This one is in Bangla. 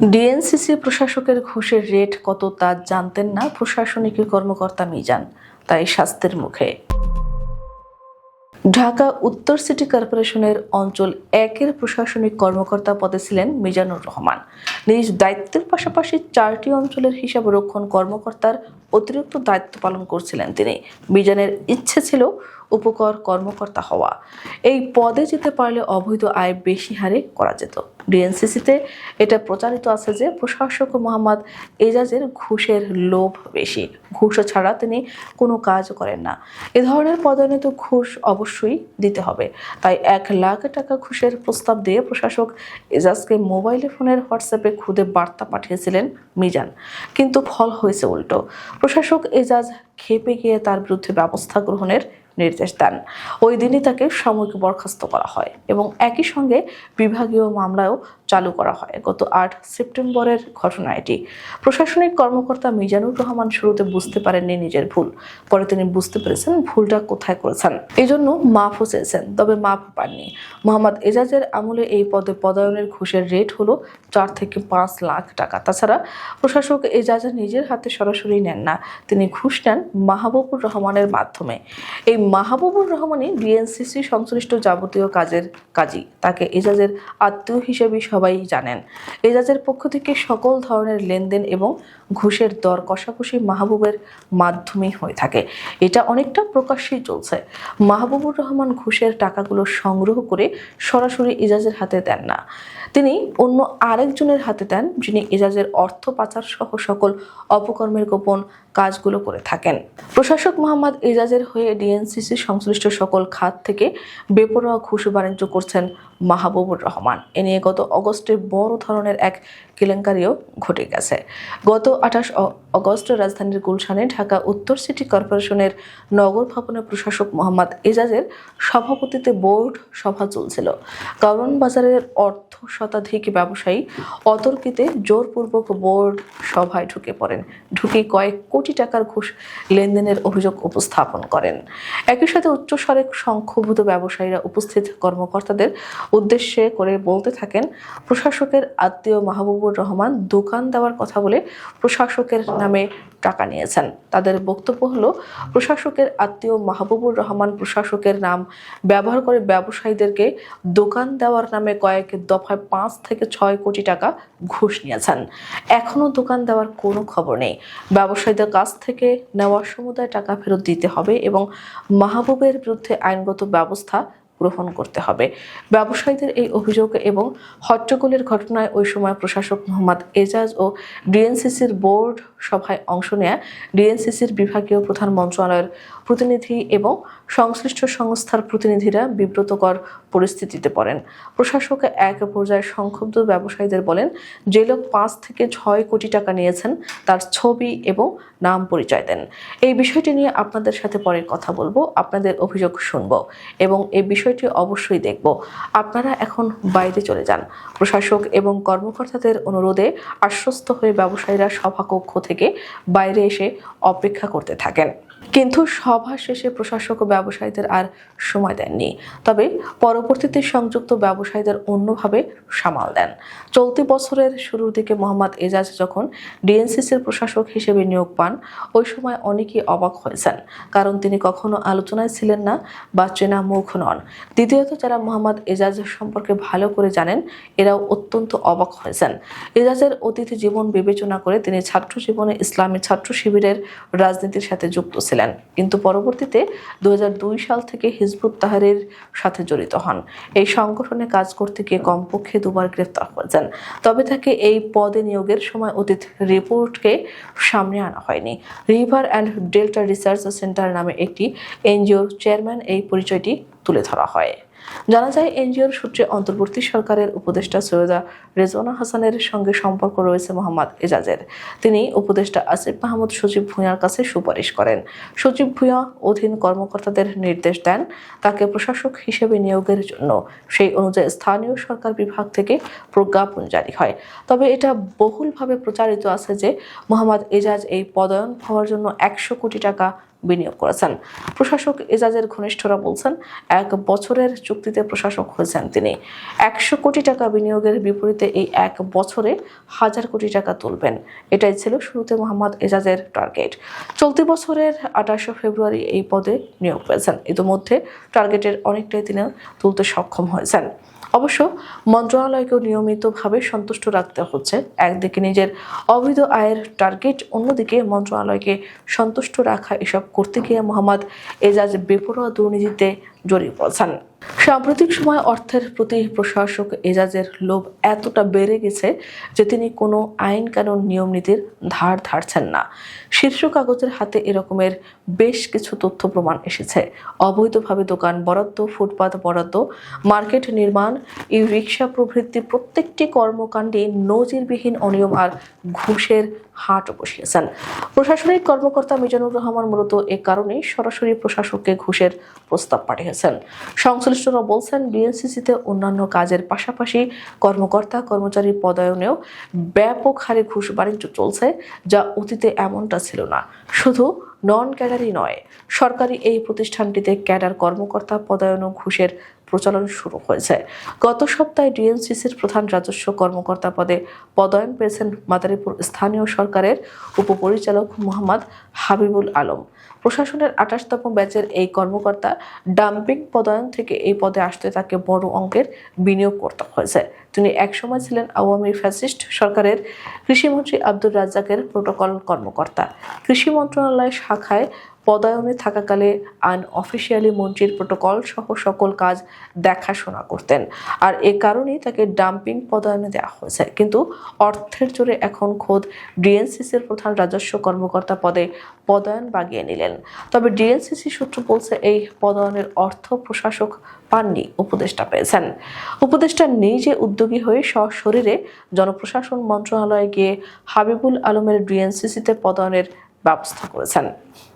ডিএনসিসি প্রশাসকের ঘুষের রেট কত তা জানতেন না প্রশাসনিক কর্মকর্তা মিজান, তাই স্বাস্থ্যের মুখে। ঢাকা উত্তর সিটি কর্পোরেশনের অঞ্চল একের প্রশাসনিক কর্মকর্তা পদে ছিলেন মিজানুর রহমান। নিজ দায়িত্বের পাশাপাশি চারটি অঞ্চলের হিসাব রক্ষণ কর্মকর্তার অতিরিক্ত দায়িত্ব পালন করছিলেন তিনি। মিজানের ইচ্ছে ছিল উপকর কর্মকর্তা হওয়া। এই পদে যেতে পারলে অবৈধ আয় বেশি হারে করা যেত। ডিএনসিসিতে এটা প্রচারিত আছে যে প্রশাসক মোহাম্মদ এজাজের ঘুষের লোভ বেশি। ঘুষ ছাড়া তিনি কোনো কাজ করেন না। এ ধরনের পদোন্নতি ঘুষ অবশ্যই দিতে হবে। তাই এক লাখ টাকা ঘুষের প্রস্তাব দিয়ে প্রশাসক এজাজকে মোবাইলে, ফোনের, হোয়াটসঅ্যাপে খুদে বার্তা পাঠিয়েছিলেন মিজান। কিন্তু ফল হয়েছে উল্টো। প্রশাসক এজাজ খেপে গিয়ে তার বিরুদ্ধে ব্যবস্থা গ্রহণের নির্দেশ দেন। ওই দিনই তাকে সাময়িক বরখাস্ত করা হয় এবং একই সঙ্গে বিভাগীয় মামলাও চালু করা হয়। গত আট সেপ্টেম্বরের ঘটনা এটি। প্রশাসনিক কর্মকর্তা মিজানুর রহমান শুরুতে বুঝতে পারেননি নিজের ভুল। পরে তিনি বুঝতে পেরেছেন ভুলটা কোথায় করেছেন। এই জন্য মাফও চেয়েছেন, তবে মাফ পাননি। মোহাম্মদ এজাজের আমলে এই পদে পদায়নের ঘুষের রেট হলো চার থেকে পাঁচ লাখ টাকা। তাছাড়া প্রশাসক এজাজ নিজের হাতে সরাসরি নেন না, তিনি ঘুষ নেন মাহবুবুর রহমানের মাধ্যমে। এই মাহবুবুর রহমানই ডিএনসিসি সংশ্লিষ্ট যাবতীয় কাজের কাজী। তাকে এজাজের আত্মীয় হিসেবে সবাই জানেন। এজাজের পক্ষ থেকে সকল ধরনের লেনদেন এবং ঘুষের দর কষাকষি মাহবুবের মাধ্যমেই হয়ে থাকে। এটা অনেকটা প্রকাশ্যেই চলছে। মাহবুবুর রহমান ঘুষের টাকাগুলো সংগ্রহ করে সরাসরি এজাজের হাতে দেন না। তিনি অন্য আরেকজনের হাতে দেন, যিনি এজাজের অর্থ পাচার সহ সকল অপকর্মের গোপন কাজগুলো করে থাকেন। প্রশাসক মোহাম্মদ এজাজের হয়ে ডিএনসিসি সংশ্লিষ্ট সকল খাত থেকে বেপরোয়া ঘুষ বাণিজ্য করছেন মাহবুবুর রহমান। এ নিয়ে গত অগস্টে বড় ধরনের এক কেলেঙ্কারিও ঘটে গেছে। গত আঠাশ অগস্ট রাজধানীর গুলশানে ঢাকা উত্তর সিটি কর্পোরেশনের নগর ভবনের প্রশাসক মোহাম্মদ এজাজের সভাপতিতে বোর্ড সভা চলছিল। কারণ বাজারের অর্থ শতাধিক ব্যবসায়ী অতর্কিতে জোরপূর্বক বোর্ড সভায় ঢুকে পড়েন। ঢুকে কয়েক কোটি টাকার ঘুষ লেনদেনের অভিযোগ উপস্থাপন করেন। একই সাথে উচ্চস্বরে সংক্ষুব্ধ ব্যবসায়ীরা উপস্থিত কর্মকর্তাদের উদ্দেশ্যে করে বলতে থাকেন, প্রশাসকের আত্মীয় মাহবুবুর রহমান দোকান দেওয়ার কথা বলে প্রশাসকের নামে টাকা নিয়েছেন। তাদের বক্তব্য হলো, প্রশাসকের আত্মীয় মাহবুবুর রহমান প্রশাসকের নাম ব্যবহার করে ব্যবসায়ীদেরকে দোকান দেওয়ার নামে কয়েক দফায় পাঁচ থেকে ছয় কোটি টাকা ঘুষ নিয়েছেন। এখনও দোকান দেওয়ার কোনো খবর নেই। ব্যবসায়ীদের কাছ থেকে নেওয়ার সমুদায় টাকা ফেরত দিতে হবে এবং মাহবুবের বিরুদ্ধে আইনগত ব্যবস্থা গ্রহণ করতে হবে। ব্যবসায়ীদের এই অভিযোগ এবং হট্টগোলের ঘটনায় ওই সময় প্রশাসক মোহাম্মদ এজাজ ও ডিএনসিসির বোর্ড সভায় অংশ নেয়া ডিএনসিসির বিভাগীয় প্রধান মন্ত্রণালয়ের প্রতিনিধি এবং সংশ্লিষ্ট সংস্থার প্রতিনিধিরা বিব্রতকর পরিস্থিতিতে পড়েন। প্রশাসক এক পর্যায়ে সংক্ষুব্ধ ব্যবসায়ীদের বলেন যে লোক পাঁচ থেকে ছয় কোটি টাকা নিয়েছেন, তার ছবি এবং নাম পরিচয় দেন। এই বিষয়টি নিয়ে আপনাদের সাথে পরে কথা বলব। আপনাদের অভিযোগ শুনব এবং এই বিষয়টি অবশ্যই দেখব। আপনারা এখন বাইরে চলে যান। প্রশাসক এবং কর্মকর্তাদের অনুরোধে আশ্বস্ত হয়ে ব্যবসায়ীরা সভাকক্ষ থেকে বাইরে এসে অপেক্ষা করতে থাকেন। কিন্তু সভা শেষে প্রশাসক ও ব্যবসায়ীদের আর সময় দেননি। তবে পরবর্তীতে সংযুক্ত ব্যবসায়ীদের অন্যভাবে সামাল দেন। চলতি বছরের শুরুর দিকে মোহাম্মদ এজাজ যখন ডিএনসিসির প্রশাসক হিসেবে নিয়োগ পান, ওই সময় অনেকেই অবাক হয়েছেন। কারণ তিনি কখনো আলোচনায় ছিলেন না বা চেনা মুখ নন। দ্বিতীয়ত, যারা মোহাম্মদ এজাজ সম্পর্কে ভালো করে জানেন, এরাও অত্যন্ত অবাক হয়েছেন। এজাজের অতীত জীবন বিবেচনা করে তিনি ছাত্র জীবনে ইসলামী ছাত্র শিবিরের রাজনীতির সাথে যুক্ত ছিলেন। কিন্তু পরবর্তীতে দুহাজার দুই সাল থেকে হিজবুত তাহারের সাথে জড়িত হন। এই সংগঠনে কাজ করতে গিয়ে কমপক্ষে দুবার গ্রেফতার যান তবে তাকে এই পদে নিয়োগের সময় অতীত রিপোর্টকে সামনে আনা হয়নি। River and delta research centre নামে একটি এনজিওর চেয়ারম্যান এই পরিচয়টি তুলে ধরা হয়। জানা যায়, এনজিওর সূত্রে অন্তর্বর্তী সরকারের উপদেষ্টা সৈয়দা রেজওয়ানা হাসানের সঙ্গে সম্পর্ক রয়েছে মোহাম্মদ এজাজের। তিনি উপদেষ্টা আসিফ মাহমুদ সচিব ভূঁইয়ার কাছে সুপারিশ করেন। সচিব ভূঁইয়া অধীন কর্মকর্তাদের নির্দেশ দেন তাকে প্রশাসক হিসেবে নিয়োগের জন্য। সেই অনুযায়ী স্থানীয় সরকার বিভাগ থেকে প্রজ্ঞাপন জারি হয়। তবে এটা বহুলভাবে প্রচারিত আছে যে, মোহাম্মদ এজাজ এই পদায়ন হওয়ার জন্য একশো কোটি টাকা বিনিয়োগ করেছেন। প্রশাসক এজাজের ঘনিষ্ঠরা বলছেন, এক বছরের চুক্তিতে প্রশাসক হয়েছেন তিনি। একশো কোটি টাকা বিনিয়োগের বিপরীতে এই এক বছরে হাজার কোটি টাকা তুলবেন। এটাই ছিল শুরুতে মোহাম্মদ এজাজের টার্গেট। চলতি বছরের আঠাশে ফেব্রুয়ারি এই পদে নিয়োগ পেয়েছেন। ইতিমধ্যে টার্গেটের অনেকটাই তিনি তুলতে সক্ষম হয়েছেন। অবশ্য মন্ত্রণালয়কেও নিয়মিতভাবে সন্তুষ্ট রাখতে হচ্ছে। একদিকে নিজের অবৈধ আয়ের টার্গেট অন্যদিকে মন্ত্রণালয়কে সন্তুষ্ট রাখা এসব করতে গিয়ে মোহাম্মদ এজাজ বেপরোয়া দুর্নীতিতে জড়িয়ে পড়েছেন। সাম্প্রতিক সময় অর্থের প্রতি প্রশাসক এজাজের লোভ এতটা বেড়ে গেছে যে তিনি কোনো আইন কানুন নিয়ম নীতির ধার ধারছেন না। শীর্ষ কাগজের হাতে এরকমের বেশ কিছু তথ্য প্রমাণ এসেছে। অবৈধভাবে দোকান বরাদ্দ, ফুটপাত বরাদ্দ, মার্কেট নির্মাণ ই রিক্সা প্রভৃতি প্রত্যেকটি কর্মকাণ্ডে নজিরবিহীন অনিয়ম আর ঘুষের হাট বসিয়েছেন। প্রশাসনিক কর্মকর্তা মিজানুর রহমান মূলত এ কারণেই সরাসরি প্রশাসককে ঘুষের প্রস্তাব পাঠিয়েছেন। সংশ্লিষ্টরা বলছেন ডিএনসিসিতে অন্যান্য কাজের পাশাপাশি কর্মকর্তা কর্মচারী পদায়নেও ব্যাপক হারে ঘুষ বাণিজ্য চলছে, যা অতীতে এমনটা ছিল না। শুধু নন ক্যাডারই নয়, সরকারি এই প্রতিষ্ঠানটিতে ক্যাডার কর্মকর্তা পদায়নও ঘুষের প্রচলন শুরু হয়েছে। গত সপ্তাহে ডিএনসিসির প্রধান রাজস্ব কর্মকর্তা পদে পদায়ন পেয়েছেন মাদারীপুর স্থানীয় সরকারের উপপরিচালক মোহাম্মদ হাবিবুল আলম। প্রশাসনের আঠাশতম ব্যাচের এই কর্মকর্তা ডাম্পিং পদায়ন থেকে এই পদে আসতে তাকে বড় অঙ্কের বিনিয়োগ করতে হয়েছে। তিনি একসময় ছিলেন আওয়ামী ফ্যাসিস্ট সরকারের কৃষিমন্ত্রী আব্দুর রাজ্জাকের প্রোটোকল কর্মকর্তা। কৃষি মন্ত্রণালয় শাখায় পদায়নে থাকাকালে আন অফিসিয়ালি মন্ত্রীর প্রোটোকল সহ সকল কাজ দেখাশোনা করতেন। আর এ কারণেই তাকে ডাম্পিং পদায়নে দেওয়া হয়েছে। কিন্তু অর্থের জোরে এখন খোদ ডিএনসিসির প্রধান রাজস্ব কর্মকর্তা পদে পদায়ন বাগিয়ে নিলেন। তবে ডিএনসিসি সূত্র বলছে এই পদায়নের অর্থ প্রশাসক পাননি, উপদেষ্টা পেয়েছেন। উপদেষ্টা নিজে উদ্যোগী হয়ে সশরীরে জনপ্রশাসন মন্ত্রণালয়ে গিয়ে হাবিবুল আলমের ডিএনসিসিতে পদায়নের ব্যবস্থা করেছেন।